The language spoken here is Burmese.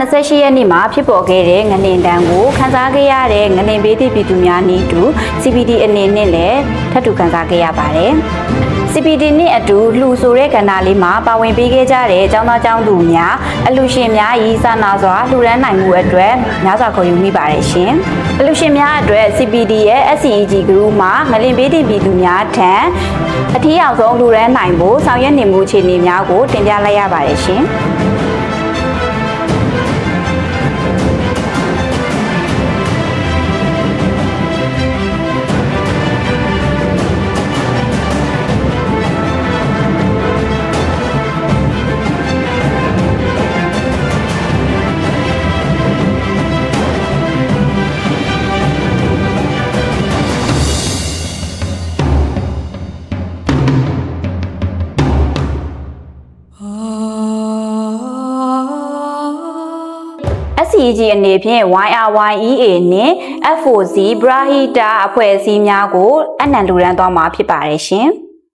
28ရက်နေ့မှာဖြစ်ပေါ်ခဲ့တဲ့ငလင်တန်းကိုခန်းစားခဲ့ရတဲ့ငလင်ဘေးသည့်ပြည်သူများနီးတူ CPD အနေနဲ့လည်းထပ်တူခန်းစားခဲ့ရပါတယ်။ CPD နဲ့အတူလှူဆိုတဲ့ကဏ္ဍလေးမှာပါဝင်ပေးခဲ့ကြတဲ့ចောင်းသားចောင်းသူများအလူရှင်များဤစာနာစွာလှူဒန်းနိုင်မှုအတွက်များစွာခေါ်ယူမိပါတယ်ရှင်။အလူရှင်များအတွက် CPD ရဲ့ SCEG group မှာငလင်ဘေးသည့်ပြည်သူများထံအထီးအောင်ဆုံးလှူဒန်းနိုင်ဖို့ဆောင်ရွက်နေမှုအခြေအနေများကိုတင်ပြလိုက်ရပါတယ်ရှင်။ SCG အနေဖြင့် YRYEA နှင့် F4C Brahita အဖွဲ့အစည်းများကိုအနံလူရန်သွားမှာဖြစ်ပါတယ်ရှင်။